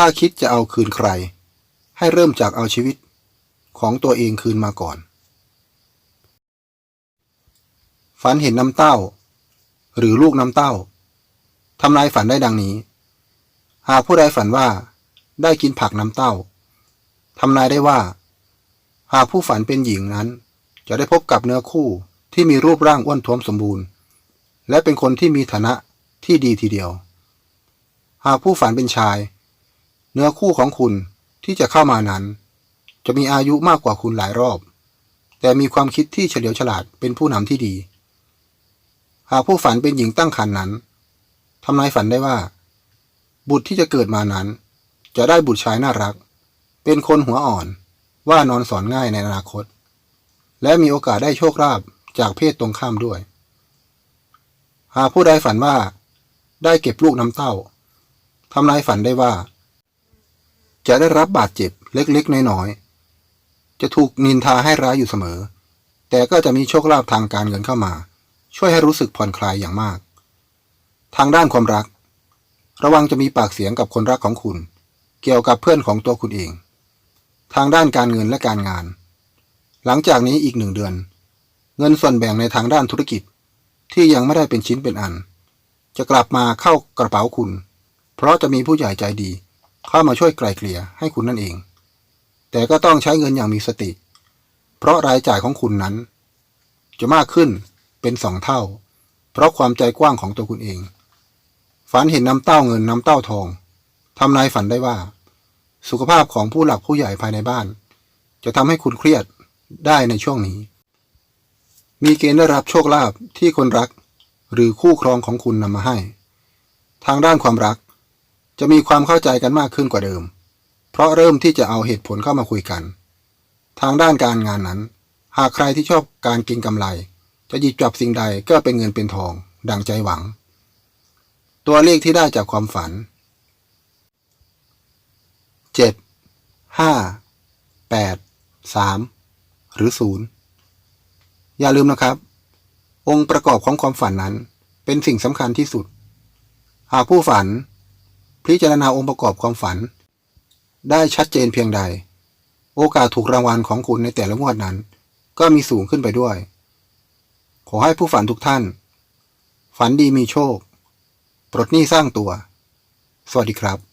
ถ้าคิดจะเอาคืนใคร ให้เริ่มจากเอาชีวิตของตัวเองคืนมาก่อน ฝันเห็นน้ำเต้า หรือลูกน้ำเต้าทำนายฝันได้ดังนี้ หากผู้ใดฝันว่า ได้กินผักน้ำเต้าทำนายได้ว่า หากผู้ฝันเป็นหญิงนั้น จะได้พบกับเนื้อคู่ที่มีรูปร่างอ้วนท้วมสมบูรณ์ และเป็นคนที่มีฐานะที่ดีทีเดียว หากผู้ฝันเป็นชาย เนื้อคู่ของคุณที่จะเข้ามานั้น จะมีอายุมากกว่าคุณหลายรอบ แต่มีความคิดที่เฉลียวฉลาดเป็นผู้นำที่ดี หากผู้ฝันเป็นหญิงตั้งครรภ์นั้นทำนายฝันได้ว่า บุตรที่จะเกิดมานั้น จะได้บุตรชายน่ารัก เป็นคนหัวอ่อนว่านอนสอนง่ายในอนาคต และมีโอกาสได้โชคลาภจากเพศตรงข้ามด้วย หากผู้ใดฝันว่า ได้เก็บลูกน้ำเต้าทำนายฝันได้ว่า จะได้รับบาดเจ็บเล็กๆ น้อยๆ จะถูกนินทาให้ร้ายอยู่เสมอ แต่ก็จะมีโชคลาภทางการเงินเข้ามา ช่วยให้รู้สึกผ่อนคลายอย่างมาก ทางด้านความรัก ระวังจะมีปากเสียงกับคนรักของคุณ เกี่ยวกับเพื่อนของตัวคุณเอง ทางด้านการเงินและการงาน หลังจากนี้อีกหนึ่งเดือน เงินส่วนแบ่งในทางด้านธุรกิจที่ยังไม่ได้เป็นชิ้นเป็นอัน จะกลับมาเข้ากระเป๋าคุณ เพราะจะมีผู้ใหญ่ใจดี เข้ามาช่วยไกล่เกลี่ยให้คุณนั่นเอง แต่ก็ต้องใช้เงินอย่างมีสติ เพราะรายจ่ายของคุณนั้น จะมากขึ้นเป็นสองเท่า เพราะความใจกว้างของตัวคุณเอง ฝันเห็นน้ำเต้าเงินน้ำเต้าทองทำนายฝันได้ว่า สุขภาพของผู้หลักผู้ใหญ่ภายในบ้าน จะทำให้คุณเครียดได้ในช่วงนี้ มีเกณฑ์ได้รับโชคลาภที่คนรัก หรือคู่ครองของคุณนำมาให้ ทางด้านความรัก จะมีความเข้าใจกันมากขึ้นกว่าเดิม เพราะเริ่มที่จะเอาเหตุผลเข้ามาคุยกัน ทางด้านการงานนั้น หากใครที่ชอบการกินกำไร จะหยิบจับสิ่งใดก็เป็นเงินเป็นทอง ดังใจหวัง ตัวเลขที่ได้จากความฝันเจ็ดห้าแปดสามหรือศูนย์อย่าลืมนะครับ องค์ประกอบของความฝันนั้นเป็นสิ่งสำคัญที่สุด หากผู้ฝัน พิจารณาองค์ประกอบความฝัน ได้ชัดเจนเพียงใด โอกาสถูกรางวัลของคุณในแต่ละงวดนั้น ก็มีสูงขึ้นไปด้วย ขอให้ผู้ฝันทุกท่าน ฝันดีมีโชค ปลดหนี้สร้างตัว สวัสดีครับ